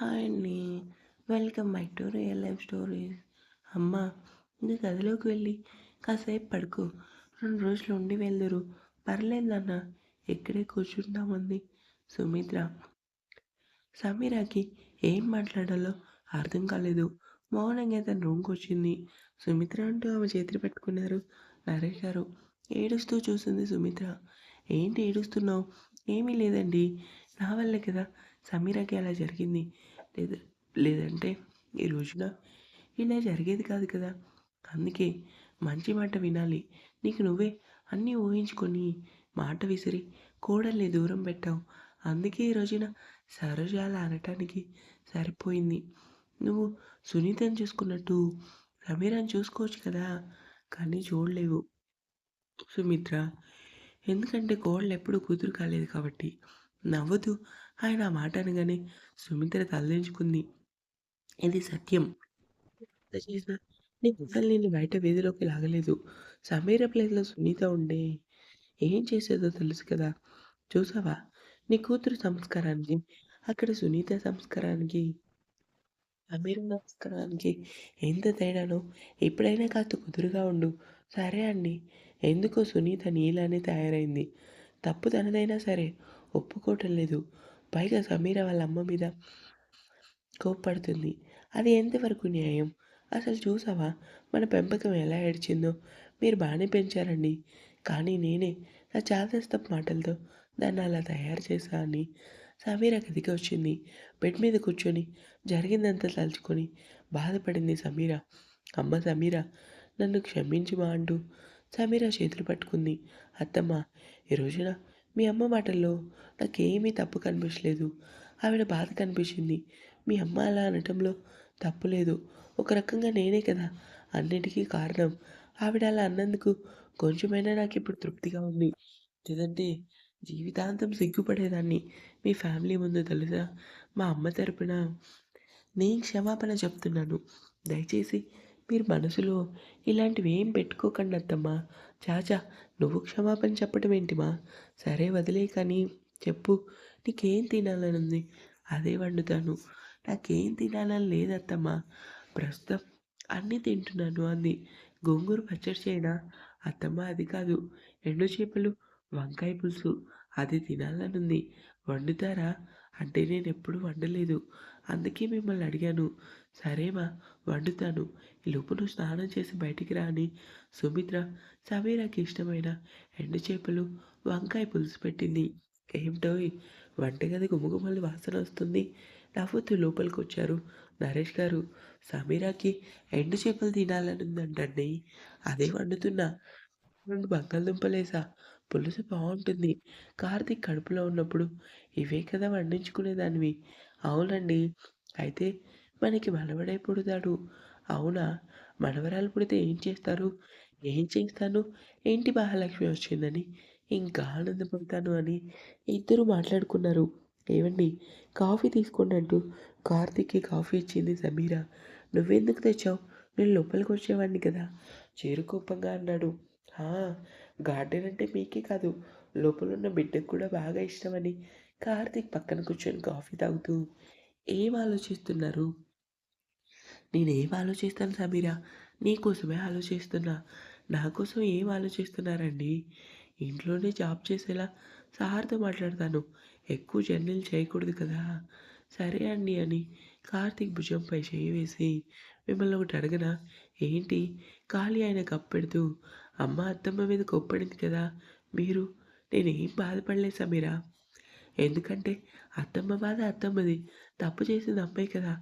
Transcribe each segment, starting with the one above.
Hi అండి. Welcome my to real life stories. అమ్మ నీ గదిలోకి వెళ్ళి కాసేపు పడుకో. రెండు రోజులు ఉండి వెళ్దురు. పర్లేదన్న ఇక్కడే కూర్చుంటామంది సుమిత్ర సమీరాకి ఏం మాట్లాడాలో అర్థం కాలేదు. మౌనంగా తన రూమ్కి వచ్చింది. సుమిత్ర అంటూ ఆమె చేతులు పెట్టుకున్నారు. నరేష్ గారు ఏడుస్తూ చూసింది సుమిత్ర. ఏంటి ఏడుస్తున్నావు? ఏమీ లేదండి. నా వల్లే కదా సమీరాకి అలా జరిగింది. లేదు లేదంటే ఈ రోజున ఇలా జరిగేది కాదు కదా. అందుకే మంచి మాట వినాలి. నీకు నువ్వే అన్నీ ఊహించుకొని మాట విసిరి కోడల్ని దూరం పెట్టావు. అందుకే ఈ రోజున సరోజాల అనటానికి సరిపోయింది. నువ్వు సునీతను చూసుకున్నట్టు సమీరాన్ని చూసుకోవచ్చు కదా. కానీ చూడలేవు. సుమిత్ర ఎందుకంటే కోడలు ఎప్పుడు కూతురు కాలేదు కాబట్టి నవ్వుతూ ఆయన ఆ మాట అనగానే సుమిత్ర తలదించుకుంది. ఇది సత్యం. ఎంత చేసినా నీ గుడ్డలు నేను బయట వీధిలోకి లాగలేదు. సమీర ప్లేస్లో సునీత ఉండే. ఏం చేసేదో తెలుసు కదా. చూసావా? నీ కూతురు సంస్కారానికి అక్కడ సునీత సంస్కారానికి సమీర సంస్కారానికి ఎంత తేడానో. ఎప్పుడైనా కాస్త కుదురుగా ఉండు. సరే అండి. ఎందుకో సునీత నీలానే తయారైంది. తప్పు తనదైనా సరే. ఒప్పుకోవటం లేదు. పైగా సమీర వాళ్ళ అమ్మ మీద కోప్పడుతుంది. అది ఎంతవరకు న్యాయం? అసలు చూసావా? మన పెంపకం ఎలా ఏడ్చిందో? మీరు బాగానే పెంచారండి. కానీ నేనే నా చాదస్తపు మాటలతో దాన్ని అలా తయారు చేశా అని సమీర గదికి వచ్చింది. బెడ్ మీద కూర్చొని జరిగిందంతా తలుచుకొని బాధపడింది సమీర. అమ్మ సమీర నన్ను క్షమించుమా అంటూ. సమీర చేతులు పట్టుకుంది. అత్తమ్మ ఈ రోజున మీ అమ్మ మాటల్లో నాకేమీ తప్పు కనిపించలేదు. ఆవిడ బాధ కనిపించింది. మీ అమ్మ అలా అనటంలో తప్పు లేదు. ఒక రకంగా నేనే కదా. అన్నిటికీ కారణం. ఆవిడ అలా అన్నందుకు కొంచెమైనా నాకు ఇప్పుడు తృప్తిగా ఉంది. లేదంటే జీవితాంతం సిగ్గుపడేదాన్ని. మీ ఫ్యామిలీ ముందు తెలుసా మా అమ్మ తరపున నేను క్షమాపణ చెప్తున్నాను. దయచేసి మీరు మనసులో ఇలాంటివి ఏం పెట్టుకోకండి అత్తమ్మా. చాచా నువ్వు క్షమాపణ చెప్పడం ఏంటిమా? సరే వదిలే కానీ చెప్పు. నీకేం తినాలని ఉంది? అదే వండుతాను. నాకేం తినాలని లేదత్తమ్మా ప్రస్తుతం అన్నీ తింటున్నాను అంది. గోంగూర పచ్చడి చేయనా? అత్తమ్మ అది కాదు. ఎండు చేపలు వంకాయ పులుసు అది తినాలనుంది వండుతారా? అంటే నేను ఎప్పుడు వండలేదు. అందుకే మిమ్మల్ని అడిగాను. సరేమా వండుతాను. లోపల స్నానం చేసి బయటికి రాని సుమిత్ర సమీరాకి ఇష్టమైన ఎండు చేపలు వంకాయ పులుసు పెట్టింది. ఏమిటో వంటగది గుమగుమలు వాసన వస్తుంది. నవ్వుతూ లోపలికి వచ్చారు నరేష్ గారు. సమీరాకి ఎండు చేపలు తినాలనుందంటండి. అదే వండుతున్నా. రెండు బంగాళదుంపలేసా. పులుసు బాగుంటుంది కార్తీక్ కడుపులో ఉన్నప్పుడు ఇవే కదా వండించుకునేదానివి. అవునండి. అయితే మనకి మనవడే పుడతాడు అవునా? మనవరాలు పుడితే ఏం చేస్తారు? ఏం చేస్తాను ఏంటి మహాలక్ష్మి వచ్చిందని? ఇంకా ఆనందపడతాను అని ఇద్దరు మాట్లాడుకున్నారు. ఏమండి కాఫీ తీసుకోండి అంటూ కార్తీక్కి కాఫీ ఇచ్చింది సమీరా. నువ్వెందుకు తెచ్చావు? నేను లోపలికి వచ్చేవాడిని కదా? చేరుకోపంగా అన్నాడు. గార్డెన్ అంటే మీకే కాదు. లోపల ఉన్న బిడ్డకు కూడా బాగా ఇష్టమని కార్తీక్ పక్కన కూర్చొని కాఫీ తాగుతూ ఏం ఆలోచిస్తున్నారు? నేనేం ఆలోచిస్తాను సమీరా? నీకోసమే ఆలోచిస్తున్నా. నా కోసం ఏం ఆలోచిస్తున్నారండి? ఇంట్లోనే జాబ్ చేసేలా సార్తో మాట్లాడతాను. ఎక్కువ జర్నీలు చేయకూడదు కదా? సరే అండి అని కార్తీక్ భుజంపై చేయి వేసి మిమ్మల్ని ఒకటి అడగనా? ఏంటి? ఖాళీ ఆయన కప్పెడుతూ అమ్మ అత్తమ్మ మీద కొప్పడింది కదా? మీరు? నేనేం బాధపడలేదు సమీరా. ఎందుకంటే అత్తమ్మ బాధ అత్తమ్మది. తప్పు చేసింది అమ్మాయి కదా.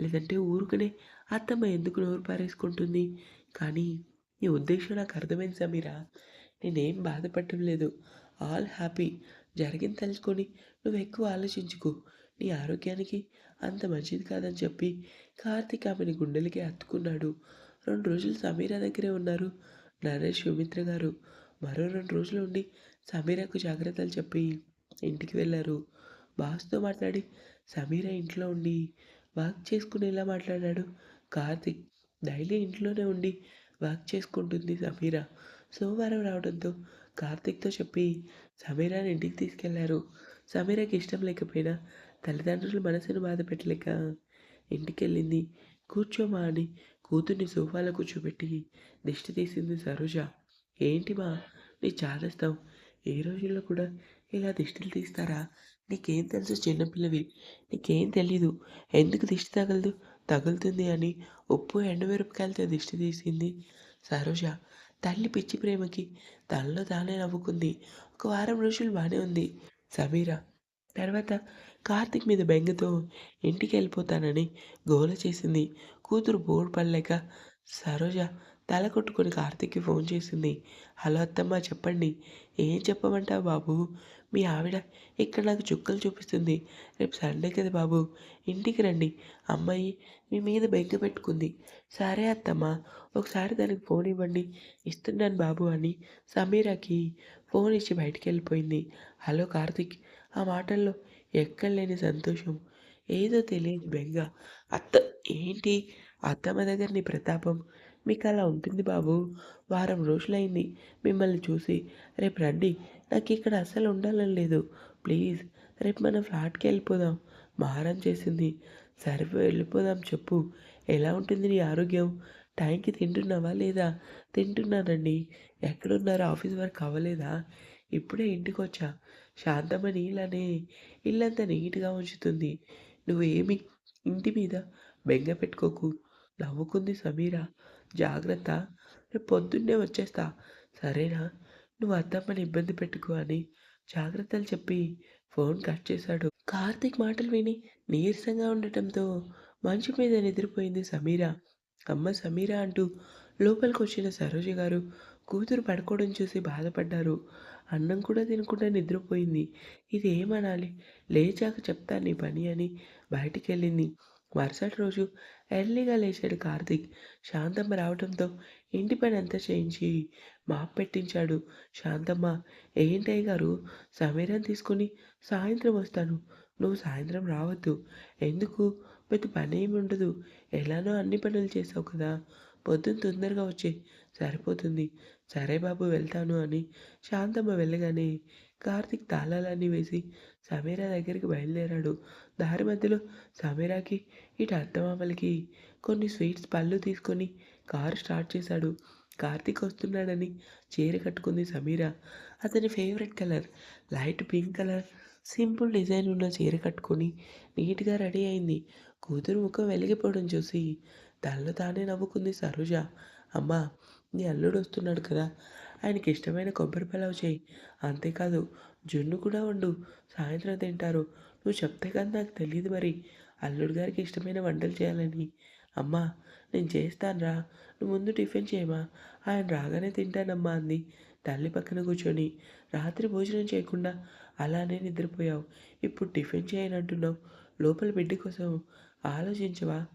లేదంటే ఊరుకునే అత్తమ్మ ఎందుకు నోరు పారేసుకుంటుంది? కానీ నీ ఉద్దేశం నాకు అర్థమైంది సమీరా. నేనేం బాధపడటం లేదు. All happy. జరిగింది తలుచుకొని నువ్వు ఎక్కువ ఆలోచించుకో. నీ ఆరోగ్యానికి అంత మంచిది కాదని చెప్పి కార్తీక్ ఆమెని గుండెలకి హత్తుకున్నాడు రెండు రోజులు సమీరా దగ్గరే ఉన్నారు. నరేష్ సుమిత్ర గారు మరో రెండు రోజులు ఉండి సమీరాకు జాగ్రత్తలు చెప్పి ఇంటికి వెళ్ళారు. బాస్తో మాట్లాడి సమీర ఇంట్లో ఉండి వర్క్ చేసుకునేలా మాట్లాడాడు. కార్తిక్ డైలీ ఇంట్లోనే ఉండి వర్క్ చేసుకుంటుంది సమీర. సోమవారం రావడంతో కార్తిక్తో చెప్పి సమీరాని ఇంటికి తీసుకెళ్ళారు. సమీరకి ఇష్టం లేకపోయినా తల్లిదండ్రులు మనసును బాధ పెట్టలేక ఇంటికెళ్ళింది. కూర్చోమా అని కూతుర్ని సోఫాలో కూర్చోబెట్టి దిష్టి తీసింది సరోజ. ఏంటి మా నీ చాదస్తావు ఏ రోజుల్లో కూడా ఇలా దిష్టిలు తీస్తారా? నీకేం తెలుసు చిన్నపిల్లవి? నీకేం తెలీదు. ఎందుకు దిష్టి తగలదు? తగులుతుంది అని ఉప్పు ఎండుమిరపకాయలతో దిష్టి తీసింది. సరోజ తల్లి పిచ్చి ప్రేమకి తనలో తానే నవ్వుకుంది. ఒక వారం రోజులు బాగానే ఉంది. సమీర తర్వాత కార్తిక్ మీద బెంగతో ఇంటికి వెళ్ళిపోతానని గోల చేసింది. కూతురు బోర్డు పడలేక సరోజ తల కొట్టుకొని కార్తిక్కి ఫోన్ చేసింది. హలో అత్తమ్మ చెప్పండి. ఏం చెప్పమంటావు బాబు? మీ ఆవిడ ఇక్కడ నాకు చుక్కలు చూపిస్తుంది. రేపు సండే కదా బాబు. ఇంటికి రండి. అమ్మాయి మీ మీద బెంగ పెట్టుకుంది. సరే అత్తమ్మ ఒకసారి దానికి ఫోన్ ఇవ్వండి. ఇస్తున్నాను బాబు అని సమీరాకి ఫోన్ ఇచ్చి బయటికి వెళ్ళిపోయింది. హలో కార్తిక్ ఆ మాటల్లో ఎక్కడలేని సంతోషం. ఏదో తెలియని బెంగ. అత్త ఏంటి? అత్తమ్మ దగ్గర నీ ప్రతాపం. మీకు అలా ఉంటుంది బాబు. వారం రోజులైంది. మిమ్మల్ని చూసి రేపు రండి. నాకు ఇక్కడ అసలు ఉండాలని లేదు. ప్లీజ్ రేపు మనం ఫ్లాట్కి వెళ్ళిపోదాం. మారం చేసింది. సరే వెళ్ళిపోదాం చెప్పు. ఎలా ఉంటుంది నీ ఆరోగ్యం? టైంకి తింటున్నావా లేదా? తింటున్నానండి. ఎక్కడున్నారు? ఆఫీస్ వర్క్ అవ్వలేదా? ఇప్పుడే ఇంటికి వచ్చా శాంతమని ఇలానే ఇల్లంతా నీట్గా ఉంచుతుంది. నువ్వేమి ఇంటి మీద బెంగ పెట్టుకోకు. నవ్వుకుంది సమీర. జాగ్రత్త రేపు పొద్దున్నే వచ్చేస్తా. సరేనా? నువ్వు అత్తమ్మని ఇబ్బంది పెట్టుకో అని జాగ్రత్తలు చెప్పి ఫోన్ కట్ చేశాడు. కార్తీక్ మాటలు విని నీరసంగా ఉండటంతో మంచు మీద నిద్రపోయింది సమీర. అమ్మ సమీర అంటూ లోపలికి వచ్చిన సరోజ గారు కూతురు పడుకోవడం చూసి బాధపడ్డారు. అన్నం కూడా తినకుండా నిద్రపోయింది. ఇది ఏమనాలి లేచాక చెప్తాను నీ పని అని బయటికి వెళ్ళింది మరుసటి రోజు ఎర్లీగా లేచాడు కార్తీక్. శాంతమ్మ రావడంతో ఇంటి పని అంతా చేయించి మాప్ పెట్టించాడు. శాంతమ్మ ఏంటయ్య గారు సమీరం తీసుకొని సాయంత్రం వస్తాను. నువ్వు సాయంత్రం రావద్దు. ఎందుకు? పెద్ద పని ఏమి ఉండదు ఎలానో అన్ని పనులు చేసావు కదా. పొద్దున్న తొందరగా వచ్చే. సరిపోతుంది. సరే బాబు వెళ్తాను అని శాంతమ్మ వెళ్ళగానే కార్తీక్ తాళాలన్నీ వేసి సమీరా దగ్గరికి బయలుదేరాడు. దారి మధ్యలో సమీరాకి ఇటు అత్తమామలకి కొన్ని స్వీట్స్ పళ్ళు తీసుకొని కారు స్టార్ట్ చేశాడు. కార్తీక్ వస్తున్నాడని చీర కట్టుకుంది సమీర. అతని favourite colour light pink colour simple design ఉన్న చీర కట్టుకొని నీట్గా రెడీ అయింది. కూతురు ముఖం వెలిగిపోవడం చూసి తనలో తానే నవ్వుకుంది సరోజ. అమ్మా నీ అల్లుడు వస్తున్నాడు కదా ఆయనకి ఇష్టమైన కొబ్బరి పలావ్ చేయి. అంతేకాదు జున్ను కూడా వండు సాయంత్రం తింటారు. నువ్వు చెప్తే కానీ నాకు తెలియదు మరి. అల్లుడు గారికి ఇష్టమైన వంటలు చేయాలని. అమ్మా నేను చేస్తానురా. నువ్వు ముందు టిఫిన్ చేయమా? ఆయన రాగానే తింటానమ్మా అంది. తల్లి పక్కన కూర్చొని రాత్రి భోజనం చేయకుండా అలానే నిద్రపోయావు. ఇప్పుడు టిఫిన్ చేయనంటున్నావు లోపల బిడ్డ కోసం ఆలోచించవా?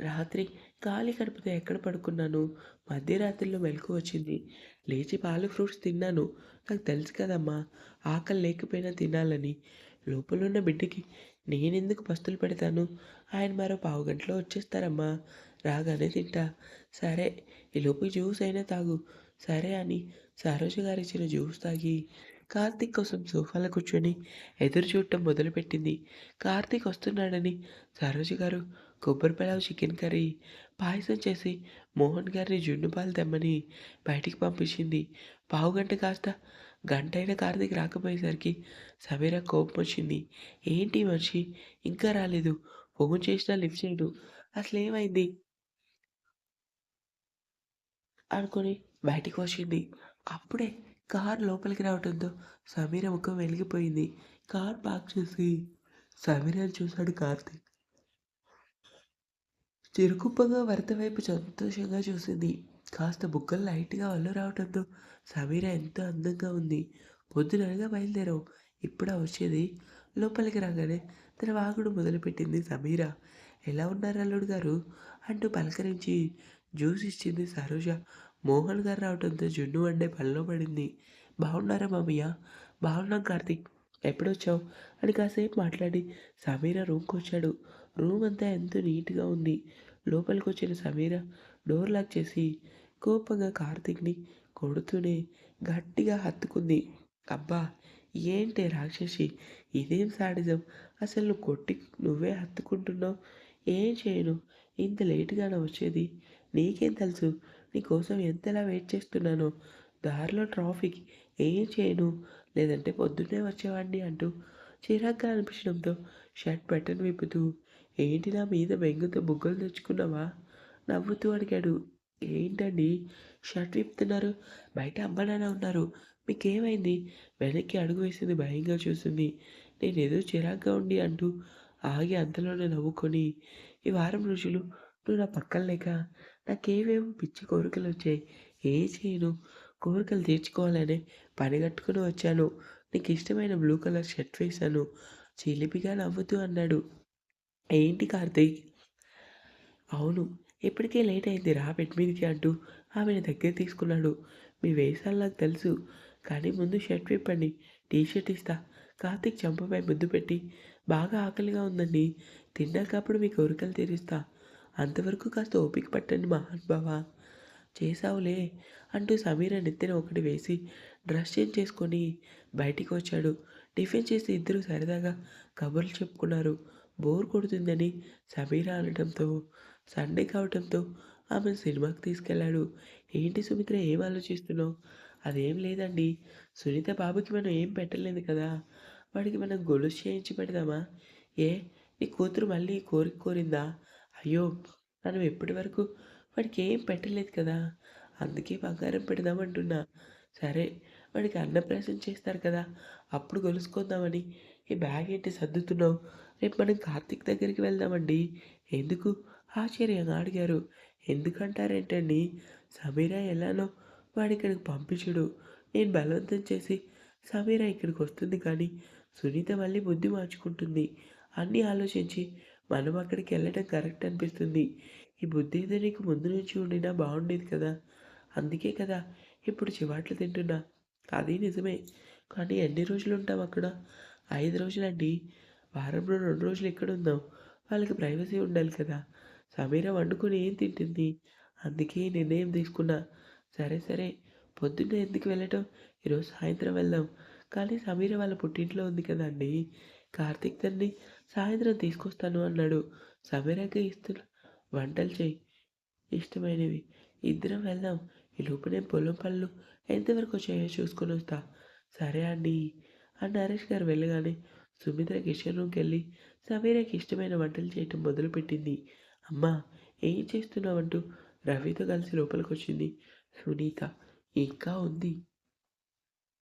రాత్రి ఖాళీ కడుపుతో ఎక్కడ పడుకున్నాను? మధ్యరాత్రిలో మెలకు వచ్చింది. లేచి పాలు ఫ్రూట్స్ తిన్నాను. నాకు తెలుసు కదమ్మా ఆకలి లేకపోయినా తినాలని. లోపలున్న బిడ్డకి నేనెందుకు పస్తులు పెడతాను? ఆయన మరో పావు గంటలో వచ్చేస్తారమ్మా. రాగానే తింటా. సరే ఈలోపు జ్యూస్ అయినా తాగు. సరే అని సరోజ గారు ఇచ్చిన జ్యూస్ తాగి కార్తీక్ కోసం సోఫాలో కూర్చొని ఎదురు చూడటం మొదలుపెట్టింది. కార్తీక్ వస్తున్నాడని సరోజ గారు కొబ్బరి పలావ్ చికెన్ కర్రీ పాయసం చేసి మోహన్ గారిని జున్ను పాలు తెమ్మని బయటికి పంపించింది. పావుగంట కాస్త గంట అయిన కార్తీక్ రాకపోయేసరికి సమీర కోపం వచ్చింది. ఏంటి మనిషి? ఇంకా రాలేదు. ఫోన్ చేసినా లిఫ్ట్ చేయడు. అసలు ఏమైంది అనుకొని బయటికి వచ్చింది. అప్పుడే కార్ లోపలికి రావడంతో సమీర ముఖం వెలిగిపోయింది. కార్ పార్క్ చేసి సమీరని చూశాడు కార్తీక్. చిరుకుప్పగా వరద వైపు సంతోషంగా చూసింది. కాస్త బుగ్గలు లైట్గా వల్ల రావడంతో సమీర ఎంతో అందంగా ఉంది. పొద్దుననగా బయలుదేరావు. ఇప్పుడా వచ్చేది లోపలికి రాగానే తన వాగుడు మొదలుపెట్టింది సమీర. ఎలా ఉన్నారు అల్లుడు గారు? అంటూ పలకరించి జ్యూస్ ఇచ్చింది సరోజ. మోహన్ గారు రావడంతో జున్ను వండే పనిలో పడింది. బాగున్నారా మామయ్య? బాగున్నాం కార్తీక్. ఎప్పుడొచ్చావు? అని కాసేపు మాట్లాడి సమీర రూమ్కి వచ్చాడు రూమ్ అంతా ఎంతో నీట్గా ఉంది. లోపలికి వచ్చిన సమీర డోర్ లాక్ చేసి కోపంగా కార్తీక్ని కొడుతూనే గట్టిగా హత్తుకుంది. అబ్బా! ఏంటి రాక్షసి? ఇదేం సాడిజం? అసలు నువ్వు కొట్టి నువ్వే హత్తుకుంటున్నావు? ఏం చేయను? ఇంత లేటుగానే వచ్చేది. నీకేం తెలుసు? నీకోసం ఎంతలా వెయిట్ చేస్తున్నానో? దారిలో ట్రాఫిక్. ఏం చేయను? లేదంటే పొద్దున్నే వచ్చేవాడిని అంటూ చిరాగ్గా అనిపించడంతో షర్ట్ బటన్ విప్పుతూ ఏంటి నా మీద బెంగతో బుగ్గలు తెచ్చుకున్నావా? నవ్వుతూ అడిగాడు. ఏంటండి? షర్ట్ విప్పుతున్నారు. బయట అమ్మ నాన్న ఉన్నారు. మీకేమైంది? వెనక్కి అడుగు వేసింది భయంగా చూసింది. నేనేదో చిరాగ్గా ఉండి అంటూ ఆగి అంతలోనే నవ్వుకొని ఈ వారం రోజులు నువ్వు నా పక్కన లేక నాకేవేమో పిచ్చి కోరికలు వచ్చాయి. ఏం చేయను? కోరికలు తీర్చుకోవాలనే పనిగట్టుకుని వచ్చాను. నీకు ఇష్టమైన బ్లూ కలర్ షర్ట్ వేశాను. చిలిపిగా నవ్వుతూ అన్నాడు. ఏంటి కార్తీక్? అవును ఇప్పటికే లేట్ అయింది రా బెడ్ మీదకి అంటూ ఆమెను దగ్గర తీసుకున్నాడు. మీ వేషాలు నాకు తెలుసు కానీ ముందు షర్ట్ విప్పండి టీ షర్ట్ ఇస్తా. కార్తీక్ చంపపై ముద్దు పెట్టి బాగా ఆకలిగా ఉందండి తిన్నాకప్పుడు మీ కోరికలు తీరుస్తా. అంతవరకు కాస్త ఓపిక పట్టండి మహానుభావ. చేసావులే అంటూ సమీర నెత్తిన ఒకటి వేసి డ్రెస్ చేంజ్ చేసుకొని బయటికి వచ్చాడు. టిఫిన్ చేసి ఇద్దరు సరదాగా కబుర్లు చెప్పుకున్నారు. బోర్ కొడుతుందని సమీర అనడంతో సండే కావడంతో ఆమె సినిమాకి తీసుకెళ్ళాడు. ఏంటి సుమిత్ర ఏం ఆలోచిస్తున్నావు? అదేం లేదండి. సునీత బాబుకి మనం ఏం పెట్టలేదు కదా? వాడికి మనం గొలుసు చేయించి పెడదామా? ఏ నీ కూతురు మళ్ళీ కోరిక కోరిందా? అయ్యో మనం ఇప్పటి వరకు వాడికి ఏం పెట్టలేదు కదా? అందుకే బంగారం పెడదామంటున్నా సరే వాడికి అన్నప్రాసం చేస్తారు కదా. అప్పుడు గొలుసుకుందామని. ఈ బ్యాగ్ ఏంటి సర్దుతున్నావు? రేపు మనం కార్తీక్ దగ్గరికి వెళ్దామండి. ఎందుకు? ఆశ్చర్యంగా అడిగారు. ఎందుకంటారేంటండి? సమీరా ఎలానో వాడి ఇక్కడికి పంపించుడు. నేను బలవంతం చేసి సమీరా ఇక్కడికి వస్తుంది కానీ సునీత మళ్ళీ బుద్ధి మార్చుకుంటుంది. అన్నీ ఆలోచించి మనం అక్కడికి వెళ్ళడం కరెక్ట్ అనిపిస్తుంది. ఈ బుద్ధి ఏదో నీకు ముందు నుంచి ఉండినా బాగుండేది కదా. అందుకే కదా ఇప్పుడు చివాట్లు తింటున్నా. అది నిజమే. కానీ ఎన్ని రోజులు ఉంటాం అక్కడ? ఐదు రోజులండి. వారంలో రెండు రోజులు ఎక్కడ ఉందాం వాళ్ళకి ప్రైవసీ ఉండాలి కదా. సమీర వండుకొని ఏం తింటుంది? అందుకే నిర్ణయం తీసుకున్నా. సరే సరే. పొద్దున్నే ఎందుకు వెళ్ళటం? ఈరోజు సాయంత్రం వెళ్దాం. కానీ సమీర వాళ్ళ పుట్టింట్లో ఉంది కదండి కార్తీక్ తన్ని సాయంత్రం తీసుకొస్తాను అన్నాడు. సమీరకి ఇస్తున్న వంటలు చేయి. ఇష్టమైనవి. ఇద్దరం వెళ్దాం. ఈ లోపు నేను పొలం పళ్ళు ఎంతవరకు వచ్చాయో చూసుకొని వస్తా. సరే అండి. అని నరేష్ గారు వెళ్ళగానే సుమిత్ర కిచెన్ రూమ్కి వెళ్ళి సమీరకి ఇష్టమైన వంటలు చేయటం మొదలుపెట్టింది. అమ్మా ఏం చేస్తున్నావంటూ? రవితో కలిసి లోపలికి వచ్చింది సునీత ఇంకా ఉంది.